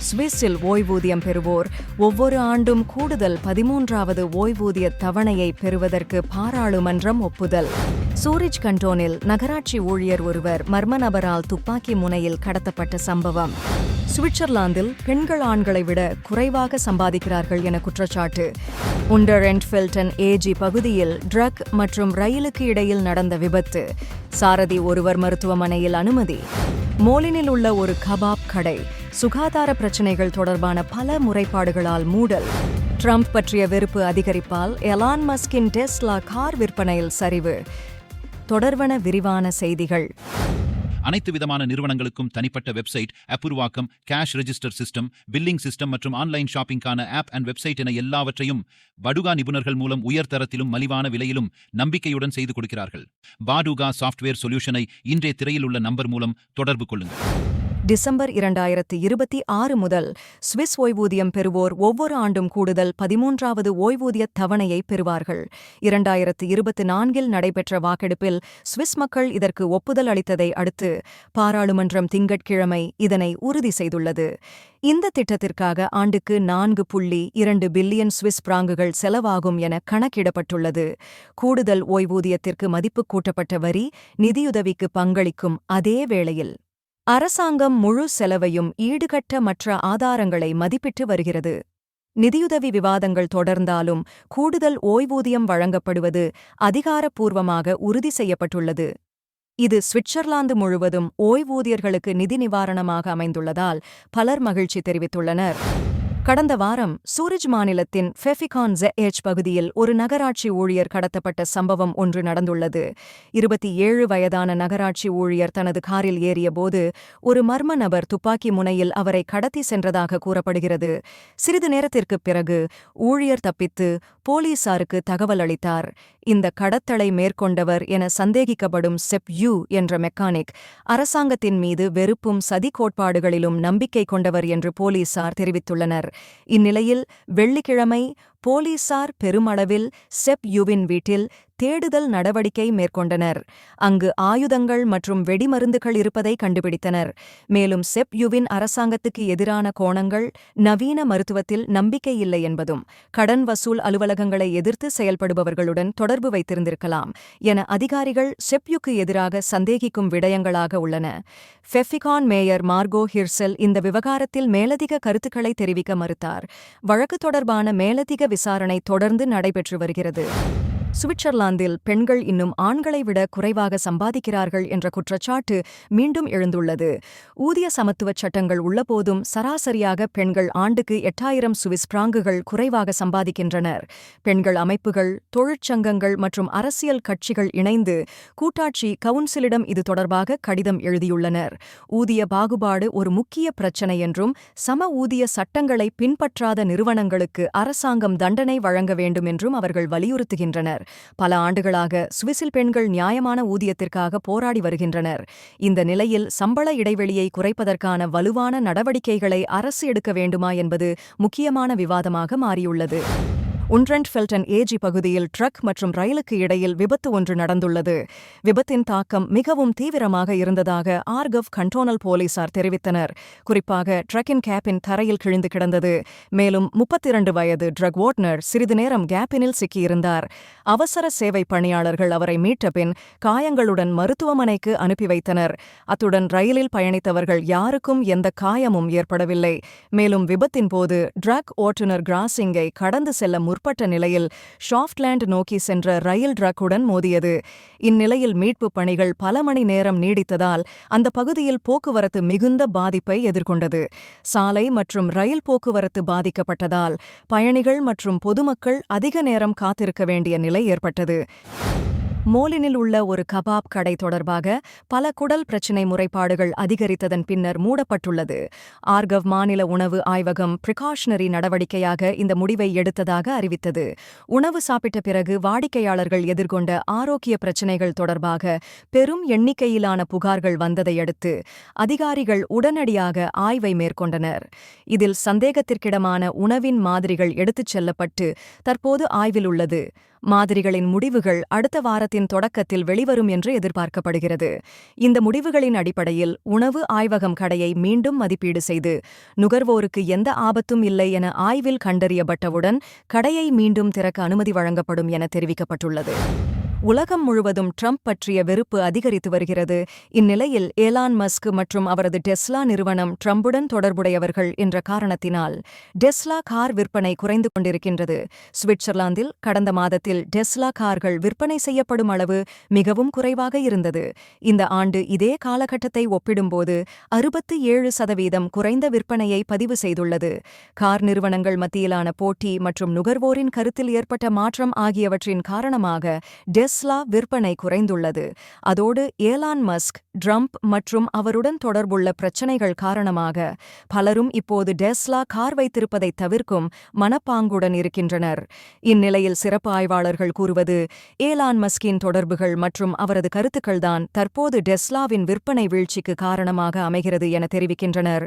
சுவிஸில் ஓய்வூதியம் பெறுவோர். ஒவ்வொரு ஆண்டும் கூடுதல் பதிமூன்றாவது ஓய்வூதிய தவணையை பெறுவதற்கு பாராளுமன்றம் ஒப்புதல். சூரிஜ் கண்டோனில் நகராட்சி ஊழியர் ஒருவர் மர்ம நபரால் துப்பாக்கி முனையில் கடத்தப்பட்ட சம்பவம். சுவிட்சர்லாந்தில் பெண்கள் ஆண்களை விட குறைவாக சம்பாதிக்கிறார்கள் என குற்றச்சாட்டு. உண்டர் என்ட்ஃபெல்டன் ஏஜி பகுதியில் ட்ரக் மற்றும் ரயிலுக்கு இடையில் நடந்த விபத்து. சாரதி ஒருவர் மருத்துவமனையில் அனுமதி. மோலினில் உள்ள ஒரு கபாப் கடை. சுகாதார பிரச்சினைகள் தொடர்பான பல முறைப்பாடுகளால் மூடல். ட்ரம்ப் பற்றிய வெறுப்பு அதிகரிப்பால் எலான் மஸ்கின் டெஸ்லா கார் விற்பனையில் சரிவு. தொடர்வன விரிவான செய்திகள். அனைத்து விதமான நிறுவனங்களுக்கும் தனிப்பட்ட வெப்சைட் அப்புருவாக்கம் உருவாக்கம் cash register system billing system மற்றும் ஆன்லைன் ஷாப்பிங்கான ஆப் அண்ட் வெப்சைட் என எல்லாவற்றையும் படுகா நிபுணர்கள் மூலம் உயர் தரத்திலும் மலிவான விலையிலும் நம்பிக்கையுடன் செய்து கொடுக்கிறார்கள். பாடுகா சாஃப்ட்வேர் சொல்யூஷனை இன்றைய திரையில் உள்ள நம்பர் மூலம் தொடர்பு கொள்ளுங்கள். டிசம்பர் இரண்டாயிரத்து இருபத்தி ஆறு முதல் சுவிஸ் ஓய்வூதியம் பெறுவோர் ஒவ்வொரு ஆண்டும் கூடுதல் பதிமூன்றாவது ஓய்வூதிய தவணையை பெறுவார்கள். இரண்டாயிரத்து இருபத்தி நான்கில் நடைபெற்ற வாக்கெடுப்பில் சுவிஸ் மக்கள் இதற்கு ஒப்புதல் அளித்ததை அடுத்து பாராளுமன்றம் திங்கட்கிழமை இதனை உறுதி செய்துள்ளது. இந்த திட்டத்திற்காக ஆண்டுக்கு நான்கு புள்ளி இரண்டு பில்லியன் சுவிஸ் பிராங்குகள் செலவாகும் என கணக்கிடப்பட்டுள்ளது. கூடுதல் ஓய்வூதியத்திற்கு மதிப்பு கூட்டப்பட்ட வரி நிதியுதவிக்கு பங்களிக்கும் அதே வேளையில் அரசாங்கம் முழு செலவையும் ஈடுகட்ட மற்ற ஆதாரங்களை மதிப்பிட்டு வருகிறது. நிதியுதவி விவாதங்கள் தொடர்ந்தாலும் கூடுதல் ஓய்வூதியம் வழங்கப்படுவது அதிகாரப்பூர்வமாக உறுதி செய்யப்பட்டுள்ளது. இது சுவிட்சர்லாந்து முழுவதும் ஓய்வூதியர்களுக்கு நிதி நிவாரணமாக அமைந்துள்ளதால் பலர் மகிழ்ச்சி தெரிவித்துள்ளனர். கடந்த வாரம் சூரிஜ் மாநிலத்தின் ஃபெஃபிகான் ஜெஎச் பகுதியில் ஒரு நகராட்சி ஊழியர் கடத்தப்பட்ட சம்பவம் ஒன்று நடந்துள்ளது. இருபத்தி ஏழு வயதான நகராட்சி ஊழியர் தனது காரில் ஏறியபோது ஒரு மர்ம நபர் துப்பாக்கி முனையில் அவரை கடத்தி சென்றதாக கூறப்படுகிறது. சிறிது நேரத்திற்குப் பிறகு ஊழியர் தப்பித்து போலீசாருக்கு தகவல் அளித்தார். இந்த கடத்தலை மேற்கொண்டவர் என சந்தேகிக்கப்படும் செப் யூ என்ற மெக்கானிக் அரசாங்கத்தின் மீது வெறுப்பும் சதி கோட்பாடுகளிலும் நம்பிக்கை கொண்டவர் என்று போலீசார் தெரிவித்துள்ளனர். இந்நிலையில் வெள்ளிக்கிழமை போலீசார் பெருமளவில் செப் யுவின் வீட்டில் தேடுதல் நடவடிக்கை மேற்கொண்டனர். அங்கு ஆயுதங்கள் மற்றும் வெடிமருந்துகள் இருப்பதை கண்டுபிடித்தனர். மேலும் செப் யுவின் அரசாங்கத்துக்கு எதிரான கோணங்கள் நவீன மருத்துவத்தில் நம்பிக்கை இல்லை என்பதும் கடன் வசூல் அலுவலகங்களை எதிர்த்து செயல்படுபவர்களுடன் தொடர்பு வைத்திருந்திருக்கலாம் என அதிகாரிகள் செப்யுக்கு எதிராக சந்தேகிக்கும் விடயங்களாக உள்ளன. ஃபெஃபிகான் மேயர் மார்கோ ஹிர்செல் இந்த விவகாரத்தில் மேலதிக கருத்துக்களை தெரிவிக்க மறுத்தார். வழக்கு தொடர்பான மேலதிக விசாரணை தொடர்ந்து நடைபெற்று வருகிறது. சுவிட்சர்லாந்தில் பெண்கள் இன்னும் ஆண்களை விட குறைவாக சம்பாதிக்கிறார்கள் என்ற குற்றச்சாட்டு மீண்டும் எழுந்துள்ளது. ஊதிய சமத்துவச் சட்டங்கள் உள்ளபோதும் சராசரியாக பெண்கள் ஆண்டுக்கு எட்டாயிரம் சுவிஸ் பிராங்குகள் குறைவாக சம்பாதிக்கின்றனர். பெண்கள் அமைப்புகள் தொழிற்சங்கங்கள் மற்றும் அரசியல் கட்சிகள் இணைந்து கூட்டாட்சி கவுன்சிலிடம் இது தொடர்பாக கடிதம் எழுதியுள்ளனர். ஊதிய பாகுபாடு ஒரு முக்கிய பிரச்சினை என்றும் சம ஊதிய சட்டங்களை பின்பற்றாத நிறுவனங்களுக்கு அரசாங்கம் தண்டனை வழங்க வேண்டும் என்றும் அவர்கள் வலியுறுத்துகின்றனர். வருகின்றனர் பல ஆண்டுகளாக சுவிஸில் பெண்கள் நியாயமான ஊதியத்திற்காக போராடி வருகின்றனர். இந்த நிலையில் சம்பள இடைவெளியை குறைப்பதற்கான வலுவான நடவடிக்கைகளை அரசு எடுக்க வேண்டுமா என்பது முக்கியமான விவாதமாக மாறியுள்ளது. உண்ட்ரெண்ட் ஃபெல்டன் ஏஜி பகுதியில் ட்ரக் மற்றும் ரயிலுக்கு இடையில் விபத்து ஒன்று நடந்துள்ளது. விபத்தின் தாக்கம் மிகவும் தீவிரமாக இருந்ததாக ஆர்கவ் கண்டோனல் போலீசார் தெரிவித்தனர். குறிப்பாக ட்ரக்கின் கேப்பின் தரையில் கிழிந்து கிடந்தது. மேலும் முப்பத்திரண்டு வயது ட்ரக் ஓட்னர் சிறிது நேரம் கேப்பினில் சிக்கியிருந்தார். அவசர சேவை பணியாளர்கள் அவரை மீட்ட பின் காயங்களுடன் மருத்துவமனைக்கு அனுப்பி வைத்தனர். அத்துடன் ரயிலில் பயணித்தவர்கள் யாருக்கும் எந்த காயமும் ஏற்படவில்லை. மேலும் விபத்தின் போது ட்ரக் ஓட்டுநர் கிராசிங்கை கடந்து செல்ல முற்பட்ட நிலையில் ஷாஃப்ட்லேண்ட் நோக்கி சென்ற ரயில் ட்ரக்குடன் மோதியது. இந்நிலையில் மீட்புப் பணிகள் பல மணி நேரம் நீடித்ததால் அந்த பகுதியில் போக்குவரத்து மிகுந்த பாதிப்பை எதிர்கொண்டது. சாலை மற்றும் ரயில் போக்குவரத்து பாதிக்கப்பட்டதால் பயணிகள் மற்றும் பொதுமக்கள் அதிக நேரம் காத்திருக்க வேண்டிய நிலை ஏற்பட்டது. மோலினில் உள்ள ஒரு கபாப் கடை தொடர்பாக பல குடல் பிரச்சினை முறைப்பாடுகள் அதிகரித்ததன் பின்னர் மூடப்பட்டுள்ளது. ஆர்கவ் மாநில உணவு ஆய்வகம் பிரிகாஷனரி நடவடிக்கையாக இந்த முடிவை எடுத்ததாக அறிவித்தது. உணவு சாப்பிட்ட பிறகு வாடிக்கையாளர்கள் எதிர்கொண்ட ஆரோக்கிய பிரச்சினைகள் தொடர்பாக பெரும் எண்ணிக்கையிலான புகார்கள் வந்ததை அடுத்து அதிகாரிகள் உடனடியாக ஆய்வை மேற்கொண்டனர். இதில் சந்தேகத்திற்கிடமான உணவின் மாதிரிகள் எடுத்துச் செல்லப்பட்டு தற்போது ஆய்வில் உள்ளது. மாதிரிகளின் முடிவுகள் அடுத்த மாதத்தின் தொடக்கத்தில் வெளிவரும் என்று எதிர்பார்க்கப்படுகிறது. இந்த முடிவுகளின் அடிப்படையில் உணவு ஆய்வகம் கடையை மீண்டும் மதிப்பீடு செய்து நுகர்வோருக்கு எந்த ஆபத்தும் இல்லை என ஆய்வில் கண்டறியப்பட்டவுடன் கடையை மீண்டும் திறக்க அனுமதி வழங்கப்படும் என தெரிவிக்கப்பட்டுள்ளது. உலகம் முழுவதும் ட்ரம்ப் பற்றிய வெறுப்பு அதிகரித்து வருகிறது. இந்நிலையில் ஏலான் மஸ்க் மற்றும் அவரது டெஸ்லா நிறுவனம் ட்ரம்புடன் தொடர்புடையவர்கள் என்ற காரணத்தினால் டெஸ்லா கார் விற்பனை குறைந்து கொண்டிருக்கின்றது. சுவிட்சர்லாந்தில் கடந்த மாதத்தில் டெஸ்லா கார்கள் விற்பனை செய்யப்படும் அளவு மிகவும் குறைவாக இருந்தது. இந்த ஆண்டு இதே காலகட்டத்தை ஒப்பிடும்போது அறுபத்து ஏழு சதவீதம் குறைந்த விற்பனையை பதிவு செய்துள்ளது. கார் நிறுவனங்கள் மத்தியிலான போட்டி மற்றும் நுகர்வோரின் கருத்தில் ஏற்பட்ட மாற்றம் ஆகியவற்றின் காரணமாக டெஸ்லா விற்பனை குறைந்துள்ளது. அதோடு ஏலான் மஸ்க் ட்ரம்ப் மற்றும் அவருடன் தொடர்புள்ள பிரச்சினைகள் காரணமாக பலரும் இப்போது டெஸ்லா கார் வைத்திருப்பதை தவிர்க்கும் மனப்பாங்குடன் இருக்கின்றனர். இந்நிலையில் சிறப்பு ஆய்வாளர்கள் கூறுவது ஏலான் மஸ்கின் தொடர்புகள் மற்றும் அவரது கருத்துக்கள்தான் தற்போது டெஸ்லாவின் விற்பனை வீழ்ச்சிக்கு காரணமாக அமைகிறது என தெரிவிக்கின்றனர்.